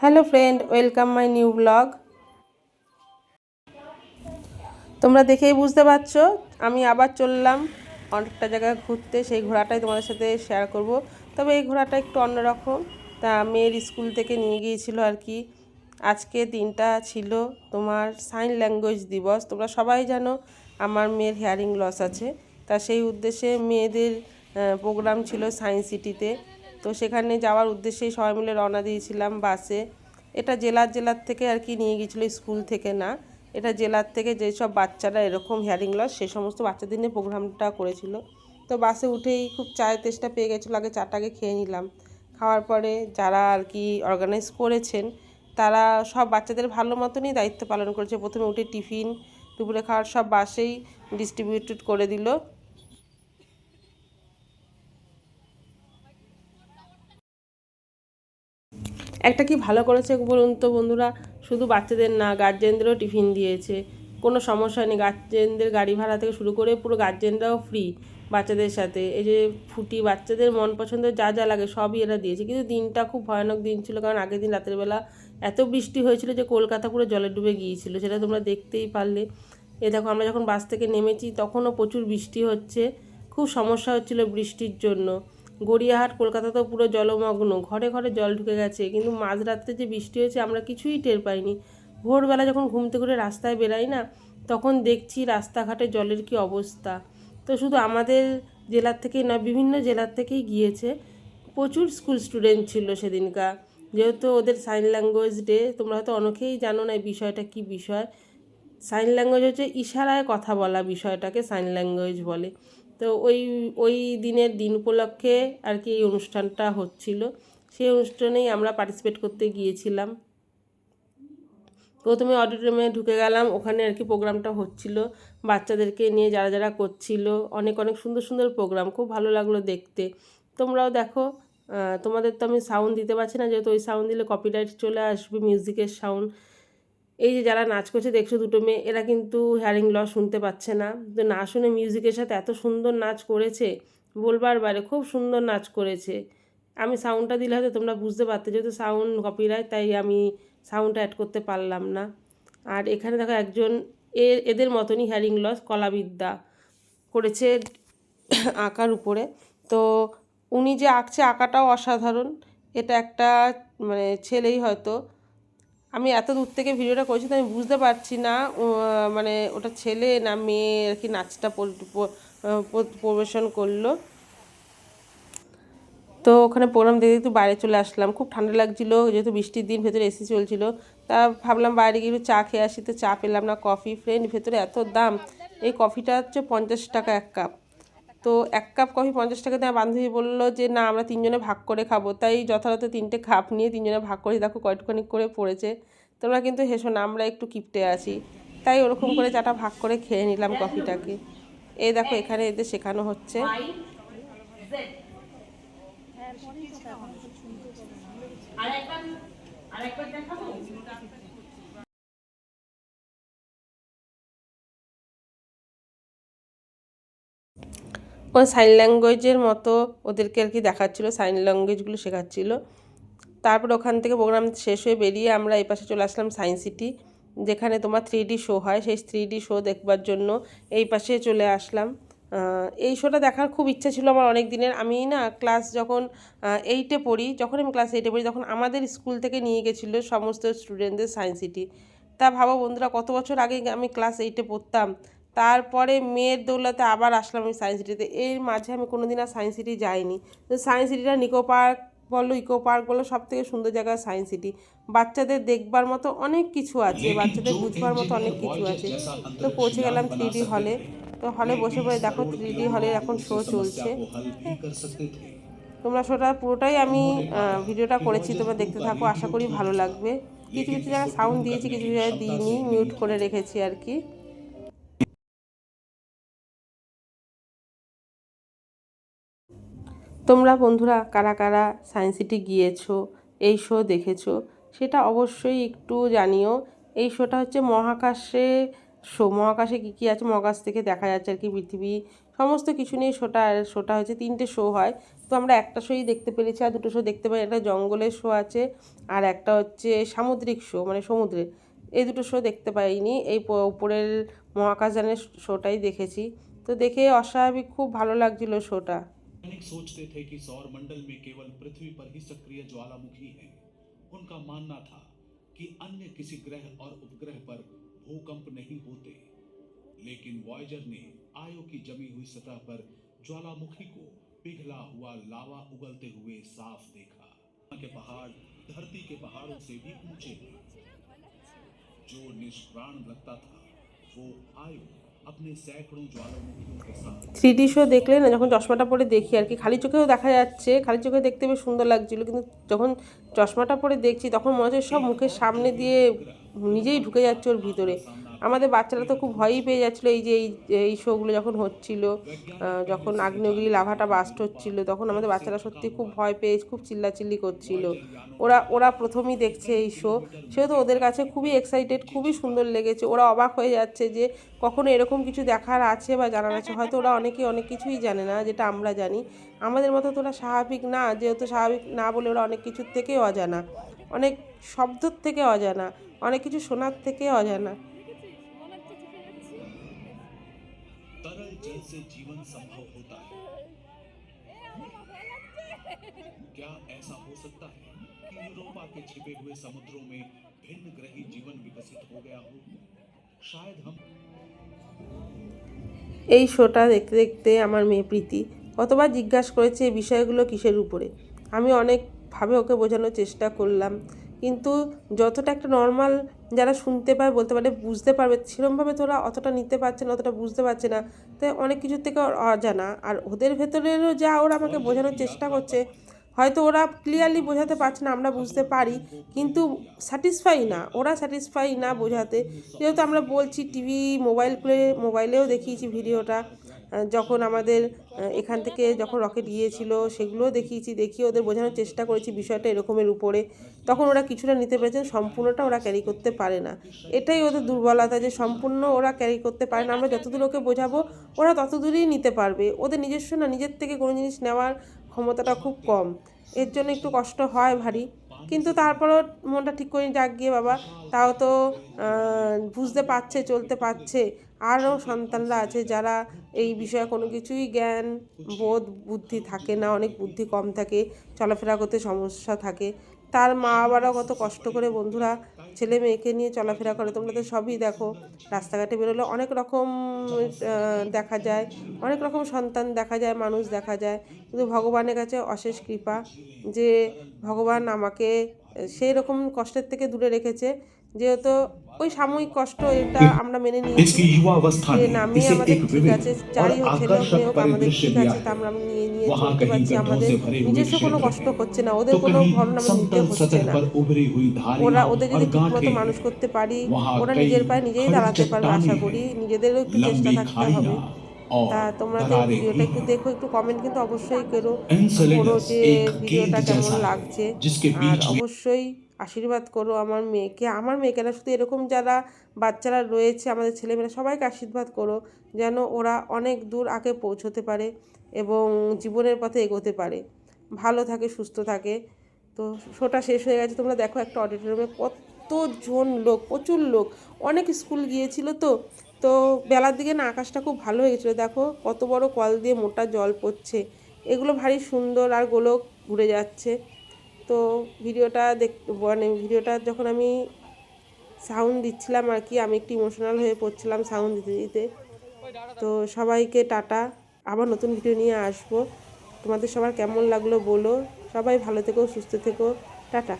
Hello friend, welcome my new vlog. তোমরা দেখেই বুঝতে পারছ, আমি আবার চললাম অনেকটা জায়গায় ঘুরতে, সেই ঘোড়াটাই তোমাদের সাথে শেয়ার করব। তবে এই ঘোড়াটা একটু অন্যরকম, তা মেয়ের স্কুল থেকে নিয়ে গিয়েছিল আর কি। আজকে দিনটা ছিল তোমার সাইন ল্যাঙ্গুয়েজ দিবস, তোমরা সবাই জানো আমার মেয়ের হেয়ারিং লস আছে। তা সেই উদ্দেশ্যে মেয়েদের প্রোগ্রাম ছিল সায়েন্স সিটিতে তো সেখানে যাওয়ার উদ্দেশ্যেই সবাই মিলে রওনা দিয়েছিলাম বাসে। এটা জেলার জেলার থেকে আর কি নিয়ে গিয়েছিল স্কুল থেকে না। এটা জেলার থেকে যেসব বাচ্চারা এরকম হেয়ারিং লস সেই সমস্ত বাচ্চাদের নিয়ে প্রোগ্রামটা করেছিল। তো বাসে উঠেই খুব চায়ের তেষ্টা পেয়ে গেছিল, আগে চাটাকে খেয়ে নিলাম। খাওয়ার পরে যারা আর কি অর্গানাইজ করেছেন, তারা সব বাচ্চাদের ভালো মতনই দায়িত্ব পালন করেছে। প্রথমে উঠে টিফিন, দুপুরে খাওয়ার সব বাসেই ডিস্ট্রিবিউটেড করে দিল। একটা কি ভালো করেছে বলুন তো বন্ধুরা? শুধু বাচ্চাদের না গার্জেনদেরও টিফিন দিয়েছে। কোনো সমস্যা নেই গার্জেনদের গাড়ি ভাড়া থেকে শুরু করে পুরো গার্জেনরাও ফ্রি বাচ্চাদের সাথে। এই যে ফুটি বাচ্চাদের মন পছন্দের যা যা লাগে সবই এরা দিয়েছে। কিন্তু দিনটা খুব ভয়ানক দিন ছিল, কারণ আগের দিন রাতের বেলা এত বৃষ্টি হয়েছিল যে কলকাতা পুরো জলে ডুবে গিয়েছিল, সেটা তোমরা দেখতেই পারলে। এ দেখো, আমরা যখন বাস থেকে নেমেছি, তখনও প্রচুর বৃষ্টি হচ্ছে। খুব সমস্যা হচ্ছিল বৃষ্টির জন্য। গড়িয়াহাট, কলকাতা তো পুরো জলমগ্ন। ঘরে ঘরে জল ঢুকে গেছে। কিন্তু মাঝরাত্রে যে বৃষ্টি হয়েছে, আমরা কিছুই টের পাইনি। ভোরবেলা যখন ঘুমতে করে রাস্তায় বেরাই না, তখন দেখছি রাস্তাঘাটে জলের কি অবস্থা। তো শুধু আমাদের জেলার থেকেই না বিভিন্ন জেলার থেকেই গিয়েছে। প্রচুর স্কুল স্টুডেন্ট ছিল সেদিনকার। যেহেতু ওদের সাইন ল্যাঙ্গুয়েজ ডে তোমরা হয়তো অনেকেই জানো না এই বিষয়টা কী বিষয়। সাইন ল্যাঙ্গুয়েজ হচ্ছে ইশারায় কথা বলা বিষয়টাকে সাইন ল্যাঙ্গুয়েজ বলে। তো ওই ওই দিনের দিন উপলক্ষে আর কি এই অনুষ্ঠানটা হচ্ছিল। সেই অনুষ্ঠানেই আমরা পার্টিসিপেট করতে গিয়েছিলাম। প্রথমে অডিটোরিয়ামে ঢুকে গেলাম, ওখানে আর কি প্রোগ্রামটা হচ্ছিল। বাচ্চাদেরকে নিয়ে যারা যারা করছিল, অনেক অনেক সুন্দর সুন্দর প্রোগ্রাম খুব ভালো লাগল দেখতে। তোমরাও দেখো তোমাদের তো আমি সাউন্ড দিতে পারছি না, যেহেতু ওই সাউন্ড দিলে কপিরাইট চলে আসবে মিউজিকের সাউন্ড এই যে যারা নাচ করছে, দেখছ দুটো মেয়ে, এরা কিন্তু হ্যারিং লস শুনতে পাচ্ছে না। তো না শুনে মিউজিকের সাথে এত সুন্দর নাচ করেছে, বলবার বাইরে খুব সুন্দর নাচ করেছে। আমি সাউন্ডটা দিলে হয়তো তোমরা বুঝতে পারতে, যেহেতু সাউন্ড কপিরাইট তাই আমি সাউন্ডটা অ্যাড করতে পারলাম না। আর এখানে দেখো একজন, এ, এদের মতনই হ্যারিং লস কলাবিদ্যা করেছে আঁকার উপরে। তো উনি যে আঁকছে, আঁকাটাও অসাধারণ। এটা একটা মানে ছেলেই হয়তো আমি এত দূর থেকে ভিডিওটা করেছি তো আমি বুঝতে পারছি না মানে ওটা ছেলে না মেয়ে, আর কি নাচটা পরিবেশন করল। তো ওখানে প্রোগ্রাম দেখে একটু বাইরে চলে আসলাম। খুব ঠান্ডা লাগছিল, যেহেতু বৃষ্টির দিন ভেতরে এসি চলছিল। তা ভাবলাম বাইরে গিয়ে চা খেয়ে আসি, তো চা পেলাম না, কফি। ফ্রেন্ড ভেতরে এত দাম, এই কফিটা হচ্ছে পঞ্চাশ টাকা এক কাপ। তো এক কাপ কফি পঞ্চাশ টাকা দিয়ে বান্ধবী বলল যে, না, আমরা তিনজনে ভাগ করে খাব। তাই যথাযথ তিনটে কাপ নিয়ে তিনজনে ভাগ করে, দেখো কয়েকখানি করে পড়েছে। তোমরা কিন্তু হেসো না, আমরা একটু কিপটে আছি। তাই ওরকম করে চাটা ভাগ করে খেয়ে নিলাম কফিটাকে। এই দেখো, এখানে এদের শেখানো হচ্ছে। সাইন ল্যাঙ্গুয়েজের মতো ওদেরকে আর কি দেখাচ্ছিলো সাইন ল্যাঙ্গুয়েজগুলো শেখাচ্ছিল। তারপর ওখান থেকে প্রোগ্রাম শেষ হয়ে বেরিয়ে আমরা এই পাশে চলে আসলাম সায়েন্স সিটি যেখানে তোমার থ্রি ডি শো হয়। সেই থ্রি ডি শো দেখবার জন্য এই পাশে চলে আসলাম। এই শোটা দেখার খুব ইচ্ছা ছিল আমার অনেক দিনের আমি না ক্লাস যখন এইটে পড়ি, যখন আমি ক্লাস এইটে পড়ি, তখন আমাদের স্কুল থেকে নিয়ে গেছিল সমস্ত স্টুডেন্টদের সায়েন্স সিটি তা ভাবো বন্ধুরা, কত বছর আগে আমি ক্লাস এইটে পড়তাম? তারপরে মেয়ের দৌলতে আবার আসলাম আমি সায়েন্স সিটিতে। এর মাঝে আমি কোনো দিন আর সায়েন্স সিটি যাইনি। তো সায়েন্স সিটিটা নিকো পার্ক বলো, ইকো পার্ক বলো সব থেকে সুন্দর জায়গা সায়েন্স সিটি। বাচ্চাদের দেখবার মতো অনেক কিছু আছে, বাচ্চাদের বুঝবার মতো অনেক কিছু আছে। তো পৌঁছে গেলাম থ্রি হলে তো হলে বসে পড়ে দেখো থ্রি ডি হলে এখন শো চলছে। তোমরা শোটা পুরোটাই আমি ভিডিওটা করেছি, তোমরা দেখতে থাকো, আশা করি ভালো লাগবে। কিছু কিছু জায়গায় সাউন্ড দিয়েছি, কিছু জায়গায় দিইনি মিউট করে রেখেছি আর কি। তোমরা বন্ধুরা কারা কারা সায়েন্স সিটি গিয়েছো, এই শো দেখেছ, সেটা অবশ্যই একটু জানিও। এই শোটা হচ্ছে মহাকাশে শো মহাকাশে কী কী আছে, মহাকাশ থেকে দেখা যাচ্ছে আর কি পৃথিবী, সমস্ত কিছু নিয়ে শোটা শোটা হচ্ছে তিনটে শো হয়। তো আমরা একটা শোই দেখতে পেরেছি আর দুটো শো দেখতে পাই, একটা জঙ্গলের শো আছে আর একটা হচ্ছে সামুদ্রিক শো মানে সমুদ্রের এই দুটো শো দেখতে পাইনি, এই উপরের মহাকাশযানের শোটাই দেখেছি। তো দেখে অস্বাভাবিক, খুব ভালো লাগছিল শোটা वैज्ञानिक सोचते थे कि सौर मंडल में केवल पृथ्वी पर ही सक्रिय ज्वालामुखी है। उनका मानना था कि अन्य किसी ग्रह और उपग्रह पर भूकंप नहीं होते। लेकिन वॉयजर ने आयो की जमी हुई सतह पर ज्वालामुखी को पिघला हुआ लावा उगलते हुए साफ़ देखा। के पहाड़, धरती के पहाड़ों से भी ऊँचे। जो निष्प्राण लगता था, वो आयो। থ্রি ডি শো দেখলে না, যখন চশমাটা পরে দেখি আর কি, খালি চোখেও দেখা যাচ্ছে, খালি চোখে দেখতে বেশ সুন্দর লাগছিল, কিন্তু যখন চশমাটা পরে দেখছি, তখন মনে হচ্ছে সব মুখের সামনে দিয়ে নিজেই ঢুকে যাচ্ছে ওর ভিতরে। আমাদের বাচ্চারা তো খুব ভয়ই পেয়ে যাচ্ছিল এই যে, এই এই শোগুলো যখন হচ্ছিল যখন আগ্নেয়গিরি লাভাটা বাস্ট হচ্ছিল, তখন আমাদের বাচ্চারা সত্যি খুব ভয় পেয়ে, খুব চিল্লাচিল্লি করছিল। ওরা ওরা প্রথমেই দেখছে এই শো। সেহেতু ওদের কাছে খুবই এক্সাইটেড খুবই সুন্দর লেগেছে। ওরা অবাক হয়ে যাচ্ছে যে কখনো এরকম কিছু দেখার আছে বা জানার আছে। হয়তো ওরা অনেকে, অনেক কিছুই জানে না, যেটা আমরা জানি। আমাদের মতো তো ওরা স্বাভাবিক না, যেহেতু স্বাভাবিক না বলে ওরা অনেক কিছুর থেকে অজানা। অনেক শব্দর থেকে অজানা, অনেক কিছু শোনার থেকে অজানা। जल से जीवन संभव होता है क्या ऐसा हो सकता है कि यूरोपा के छिपे हुए समुद्रों में भिन्न ग्रही जीवन विकसित हो गया हो शायद हम এই শোটা দেখতে দেখতে আমার মেয়ে প্রীতি কতবার জিজ্ঞাসা করেছে এই বিষয়গুলো কিসের উপরে আমি অনেকভাবে ওকে বোঝানোর চেষ্টা করলাম কিন্তু যতটা একটা নর্মাল যারা শুনতে পায়, বলতে পারে বুঝতে পারবে সেরকমভাবে তো ওরা অতটা নিতে পারছে না, অতটা বুঝতে পারছে না। তাই অনেক কিছুর থেকে অজানা। আর ওদের ভেতরেরও যা ওরা আমাকে বোঝানোর চেষ্টা করছে, হয়তো ওরা ক্লিয়ারলি বোঝাতে পারছে না, আমরা বুঝতে পারি, কিন্তু স্যাটিসফাই না। ওরা স্যাটিসফাই না বোঝাতে। যেহেতু আমরা বলছি টিভি, মোবাইল খুলে মোবাইলেও দেখিয়েছি ভিডিওটা। যখন আমাদের এখান থেকে যখন রকেট গিয়েছিল, সেগুলোও দেখিয়েছি, দেখিয়ে ওদের বোঝানোর চেষ্টা করেছি বিষয়টা এরকমের উপরে। তখন ওরা কিছুটা নিতে পেরেছেন সম্পূর্ণটা ওরা ক্যারি করতে পারে না। এটাই ওদের দুর্বলতা যে সম্পূর্ণ ওরা ক্যারি করতে পারে না। আমরা যতদূর ওকে বোঝাবো, ওরা ততদূরই নিতে পারবে। ওদের নিজস্ব না, নিজের থেকে কোনো জিনিস নেওয়ার ক্ষমতাটা খুব কম। এর জন্য একটু কষ্ট হয় ভারী। কিন্তু তারপরও মনটা ঠিক করে যাক গিয়ে বাবা, তাও তো বুঝতে পারছে, চলতে পারছে। আরও সন্তানরা আছে যারা এই বিষয়ে কোনো কিছুই জ্ঞান, বোধ, বুদ্ধি থাকে না, অনেক বুদ্ধি কম থাকে, চলাফেরা করতে সমস্যা থাকে। তার মা বাবারা কত কষ্ট করে বন্ধুরা, ছেলে মেয়েকে নিয়ে চলাফেরা করে। তোমরা তো সবই দেখো, রাস্তাঘাটে বেরোলে অনেক রকম দেখা যায়, অনেক রকম সন্তান দেখা যায়, মানুষ দেখা যায়। কিন্তু ভগবানের কাছে অশেষ কৃপা যে ভগবান আমাকে সেই রকম কষ্টের থেকে দূরে রেখেছে। যেহেতু ওই সাময়িক কষ্ট এটা আমরা মেনে নিয়েছি। যে নামে আমাদের ঠিক আছে যাই হোক সেটা হোক আমাদের ঠিক আছে তা আমরা নিয়ে নিয়ে চলতে পারছি। আমাদের নিজস্ব কোনো কষ্ট হচ্ছে না ওদের কোনো ভরণ আমি নিতে হচ্ছে না। ওরা ওদের যদি ঠিকমতো মানুষ করতে পারি ওরা নিজের পায়ে নিজেই দাঁড়াতে পারবে আশা করি। নিজেদেরও একটু চেষ্টা থাকতে হবে। তা তোমরা তো ভিডিওটা একটু দেখো একটু কমেন্ট কিন্তু অবশ্যই করো। করো যে ভিডিওটা কেমন লাগছে। আর অবশ্যই আশীর্বাদ করো আমার মেয়েকে। আমার মেয়েকে না, শুধু এরকম যারা বাচ্চারা রয়েছে, আমাদের ছেলেমেয়েরা, সবাইকে আশীর্বাদ করো যেন ওরা অনেক দূর আগে পৌঁছতে পারে এবং জীবনের পথে এগোতে পারে। ভালো থাকে, সুস্থ থাকে। তো শোটা শেষ হয়ে গেছে। তোমরা দেখো একটা অডিটোরিয়ামে কতজন লোক, প্রচুর লোক। অনেক স্কুল গিয়েছিল তো। তো বেলার দিকে না আকাশটা খুব ভালো হয়ে গেছিল দেখো কত বড় কল দিয়ে মোটা জল পড়ছে। এগুলো ভারী সুন্দর আর গোলক ঘুরে যাচ্ছে। তো ভিডিওটা দেখ মানে ভিডিওটা যখন আমি সাউন্ড দিচ্ছিলাম আর কি, আমি একটু ইমোশনাল হয়ে পড়ছিলাম সাউন্ড দিতে দিতে। তো সবাইকে টাটা। আবার নতুন ভিডিও নিয়ে আসব। তোমাদের সবার কেমন লাগল বলো। সবাই ভালো থেকো, সুস্থ থেকো। টাটা।